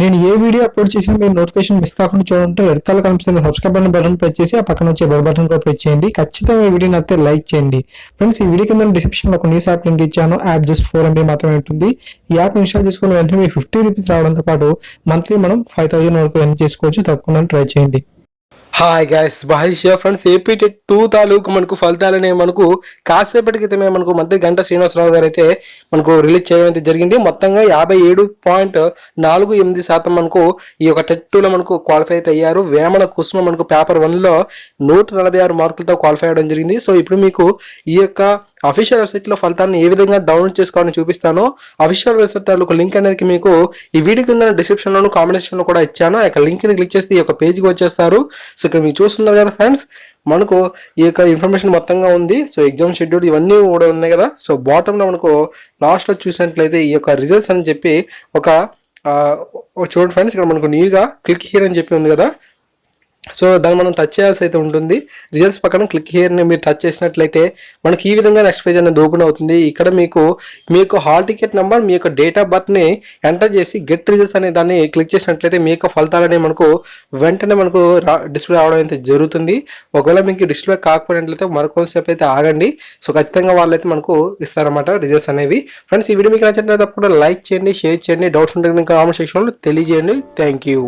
నేను ఏ video upload చేసినా మీరు నోటిఫికేషన్ మిస్ కాకుండా చూడంటే రెడ్ కలర్ కనిపిస్తున్న సబ్స్క్రైబ్ బటన్ బటన్ ప్రెస్ చేసి ఆ పక్కన వచ్చే బెల్ బటన్ కూడా ప్రెస్ చేయండి. ఖచ్చితంగా ఈ వీడియో నచ్చితే లైక్ చేయండి. ఫ్రెండ్స్ ఈ వీడియో కింద డిస్క్రిప్షన్లో ఒక న్యూస్ యాప్ లింక్ ఇచ్చాను. యాప్ జస్ట్ ఫోర్ ఎంబీ మాత్రమే ఉంటుంది. ఈ యాప్ ఇన్స్టాల్ చేసుకున్న వెంటనే మీకు ఫిఫ్టీ రూపీస్ రావడంతో పాటు మంత్లీ మనం ఫైవ్ థౌసండ్ వరకు ఎర్న్ చేసుకోవచ్చు. తప్పకుండా ట్రై చేయండి. Hi guys Mahesh friends AP TET two తాలూకు మనకు ఫలితాలనే మనకు కాసేపటి క్రితమే మనకు మంత్రి గంట శ్రీనివాసరావు గారు అయితే మనకు రిలీజ్ చేయడం అయితే జరిగింది. మొత్తంగా యాభై ఏడు పాయింట్ నాలుగు ఎనిమిది శాతం మనకు ఈ యొక్క టెట్ టూలో మనకు క్వాలిఫై అయితే అయ్యారు. వేమన కుసుమ మనకు పేపర్ వన్లో నూట నలభై ఆరు మార్కులతో క్వాలిఫై అవ్వడం జరిగింది. సో ఇప్పుడు మీకు ఈ యొక్క అఫీషియల్ వెబ్సైట్లో ఫలితాన్ని ఏ విధంగా డౌన్లోడ్ చేసుకోవాలని చూపిస్తాను అఫీషియల్ వెబ్సైట్ తాలూకు లింక్ అనేది మీకు ఈ వీడియో కింద డిస్క్రిప్షన్లోను కాంబినేషన్లో కూడా ఇచ్చాను. ఆ యొక్క లింక్ని క్లిక్ చేస్తే ఈ యొక్క పేజ్కి వచ్చేస్తారు. సో ఇక్కడ మీరు చూస్తున్నారు కదా ఫ్రెండ్స్ మనకు ఈ యొక్క ఇన్ఫర్మేషన్ మొత్తంగా ఉంది. సో ఎగ్జామ్ షెడ్యూల్ ఇవన్నీ కూడా ఉన్నాయి కదా. సో బాటంలో మనకు లాస్ట్లో చూసినట్లయితే ఈ యొక్క రిజల్ట్స్ అని చెప్పి ఒక ఒక చూడండి ఫ్రెండ్స్ ఇక్కడ మనకు న్యూగా క్లిక్ హియర్ అని చెప్పి ఉంది కదా. సో దాన్ని మనం టచ్ చేయాల్సి అయితే ఉంటుంది. రిజల్ట్స్ పక్కన క్లిక్ హియర్ని మీరు టచ్ చేసినట్లయితే మనకి ఈ విధంగా నెక్స్ట్ పేజ్ అనేది ఓపెన్ అవుతుంది. ఇక్కడ మీకు మీ యొక్క హాల్ టికెట్ నెంబర్ మీ యొక్క డేట్ ఆఫ్ బర్త్ని ఎంటర్ చేసి గెట్ రిజల్ట్స్ అనే దాన్ని క్లిక్ చేసినట్లయితే మీ యొక్క ఫలితాలనే మనకు వెంటనే మనకు డిస్ప్లే అవడం అయితే జరుగుతుంది. ఒకవేళ మీకు డిస్ప్లే కాకపోయినట్లయితే మరికొంతసేపు అయితే ఆగండి. సో ఖచ్చితంగా వాళ్ళైతే మనకు ఇస్తారన్నమాట రిజల్ట్స్ అనేవి. ఫ్రెండ్స్ ఈ వీడియో మీకు నచ్చినట్లయితే తప్పకుండా లైక్ చేయండి షేర్ చేయండి. డౌట్స్ ఉంటే కామెంట్ సెక్షన్లో తెలియజేయండి. Thank you